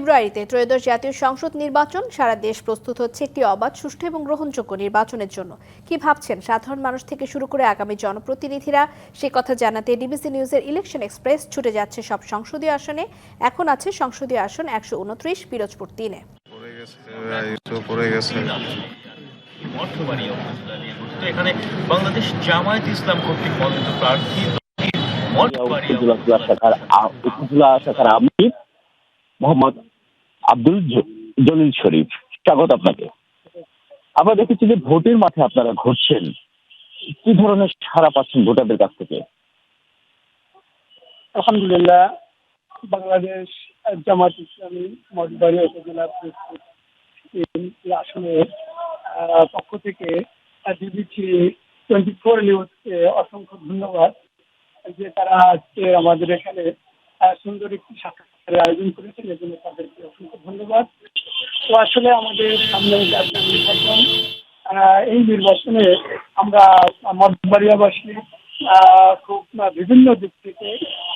ফেব্রুয়ারিতে ত্রয়োদশ জাতীয় সংসদ নির্বাচন। সারা দেশ প্রস্তুত হচ্ছে একটি অবাধ সুষ্ঠু এবং গ্রহণযোগ্য নির্বাচনের জন্য। কি ভাবছেন সাধারণ মানুষ থেকে শুরু করে আগামী জনপ্রতিনিধিরা? সে কথা জানাতে ডিবিসি নিউজের ইলেকশন এক্সপ্রেস ছুটে যাচ্ছে সব সংসদীয় আসনে। এখন আছে সংসদীয় আসন একশো উনত্রিশ পিরোজপুর তিনে। এখানে বাংলাদেশ জামায়াত ইসলাম কর্তৃক মনোনীত প্রার্থী উপজেলা শাখার আমির মোহাম্মদ আব্দুল জলিল শরীফ। স্বাগত আপনাকে। আমরা দেখেছি যে ভোটের মাঠে আপনারা ঘুরছেন। কি ধরনের সারা পাচ্ছেন ভোটারদের কাছ থেকে? আলহামদুলিল্লাহ, বাংলাদেশ জামাত ইসলামী মঠবাড়ি উপজেলা আসনের পক্ষ থেকে ডিবিসি টোয়েন্টি ফোর নিউজকে অসংখ্য ধন্যবাদ যে তারা আজকে আমাদের এখানে সুন্দর একটি সাক্ষাৎকারের আয়োজন করেছেন এজন্য তাদেরকে অসংখ্য ধন্যবাদ। তো আসলে আমাদের সামনে জাতীয় নির্বাচন এই নির্বাচনে আমরা মঠবাড়িয়াবাসী খুব বিভিন্ন দিক থেকে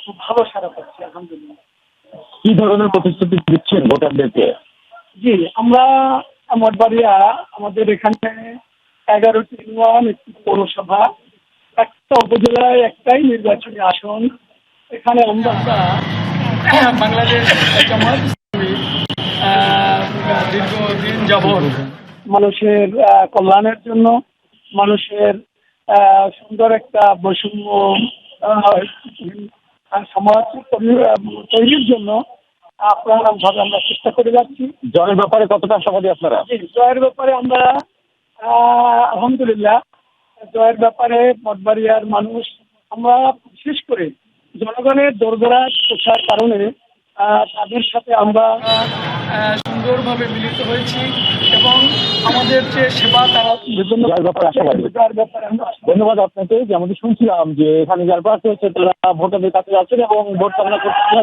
খুব ভালো সারা পাচ্ছি আলহামদুলিল্লাহ। কি ধরনের প্রতিশ্রুতি দিচ্ছেন ভোটারদেরকে? জি আমরা মঠবাড়িয়া আমাদের এখানে এগারোটি ইউনিয়ন একটি পৌরসভা একটা উপজেলায় একটাই নির্বাচনী আসন। এখানে আমরা বাংলাদেশ জামাত দীর্ঘদিন যাবৎ মানুষের কল্যাণের জন্য মানুষের সুন্দর একটা বৈষম্য সমাজ তৈরির জন্য আপ্রাণভাবে আমরা চেষ্টা করে যাচ্ছি। জয়ের ব্যাপারে কতটা আশাবাদী আপনারা? জয়ের ব্যাপারে আমরা আহ, আলহামদুলিল্লাহ। জয়ের ব্যাপারে মঠবাড়িয়ার মানুষ আমরা বিশেষ করে জনগণের দোরগোড়া প্রচার কারণে তাদের সাথে আমরা সুন্দরভাবে মিলিত হয়েছি এবং আমাদের যে সেবা তারা বিভিন্ন ব্যাপারে আশাবাদী। ধন্যবাদ আপনাকে যে আমাদের শুনছিলাম যে এখানে যার প্রার্থী হচ্ছে তারা ভোটারদের কাছে যাচ্ছেন এবং ভোট কামনা করছেন।